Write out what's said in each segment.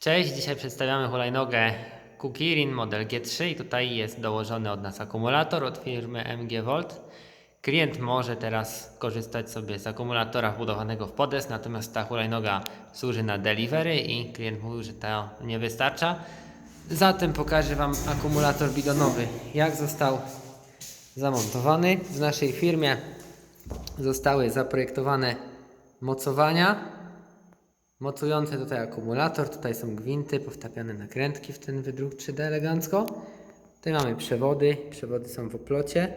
Cześć, dzisiaj przedstawiamy hulajnogę Kukirin model G3 i tutaj jest dołożony od nas akumulator od firmy MG Volt. Klient może teraz korzystać sobie z akumulatora wbudowanego w podest, natomiast ta hulajnoga służy na delivery i klient mówił, że to nie wystarcza. Zatem pokażę Wam akumulator bidonowy, jak został zamontowany. W naszej firmie zostały zaprojektowane mocowania mocujące tutaj akumulator, tutaj są gwinty, powtapiane nakrętki w ten wydruk 3D elegancko. Tutaj mamy przewody, przewody są w oplocie.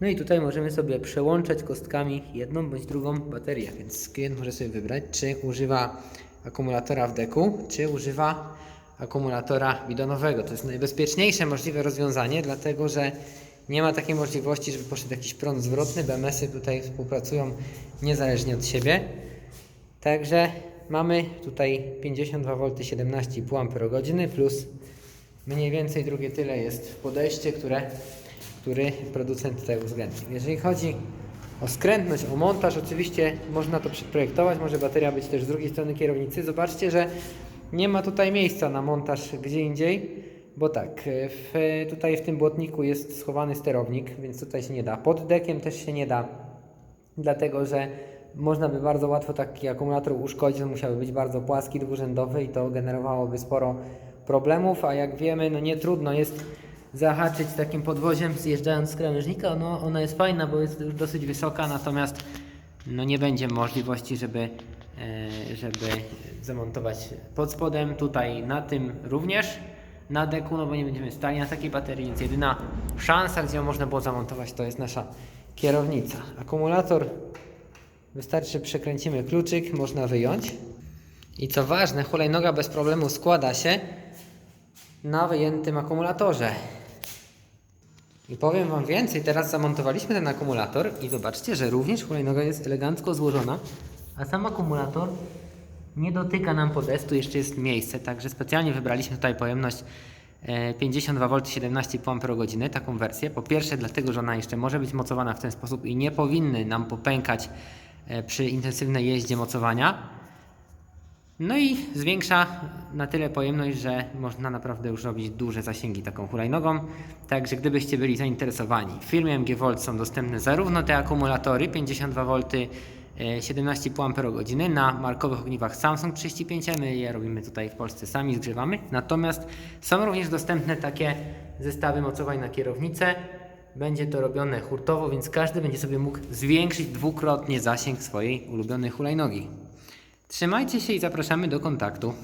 No i tutaj możemy sobie przełączać kostkami jedną bądź drugą baterię, więc klient może sobie wybrać, czy używa akumulatora w deku, czy używa akumulatora bidonowego. To jest najbezpieczniejsze możliwe rozwiązanie, dlatego że nie ma takiej możliwości, żeby poszedł jakiś prąd zwrotny. BMS-y tutaj współpracują niezależnie od siebie. Także mamy tutaj 52V 17,5 Ah plus mniej więcej drugie tyle jest w podejście, które, który producent tutaj uwzględnił. Jeżeli chodzi o skrętność, o montaż, oczywiście można to przeprojektować, może bateria być też z drugiej strony kierownicy. Zobaczcie, że nie ma tutaj miejsca na montaż gdzie indziej, bo tak, w, tutaj w tym błotniku jest schowany sterownik, więc tutaj się nie da. Pod dekiem też się nie da dlatego że można by bardzo łatwo taki akumulator uszkodzić, on musiałby być bardzo płaski, dwurzędowy i to generowałoby sporo problemów, a jak wiemy, no nie trudno jest zahaczyć takim podwoziem zjeżdżając z krawężnika, no ona jest fajna, bo jest już dosyć wysoka, natomiast no nie będzie możliwości, żeby, e, żeby zamontować pod spodem, tutaj na tym również na deku, no bo nie będziemy stali na takiej baterii, więc jedyna szansa, gdzie ją można było zamontować, to jest nasza kierownica. Akumulator wystarczy, przekręcimy kluczyk, można wyjąć. I co ważne, hulajnoga bez problemu składa się na wyjętym akumulatorze. I powiem Wam więcej, teraz zamontowaliśmy ten akumulator i zobaczcie, że również hulajnoga jest elegancko złożona, a sam akumulator nie dotyka nam podestu, jeszcze jest miejsce, także specjalnie wybraliśmy tutaj pojemność e, 52V 17,5 Ah, taką wersję. Po pierwsze dlatego, że ona jeszcze może być mocowana w ten sposób i nie powinny nam popękać przy intensywnej jeździe mocowania. No i zwiększa na tyle pojemność, że można naprawdę już robić duże zasięgi taką hulajnogą. Także gdybyście byli zainteresowani, w firmie MG Volt są dostępne zarówno te akumulatory 52V e, 17,5 Ah na markowych ogniwach Samsung 35 my je robimy tutaj w Polsce sami, zgrzewamy. Natomiast są również dostępne takie zestawy mocowań na kierownicę. Będzie to robione hurtowo, więc każdy będzie sobie mógł zwiększyć dwukrotnie zasięg swojej ulubionej hulajnogi. Trzymajcie się i zapraszamy do kontaktu.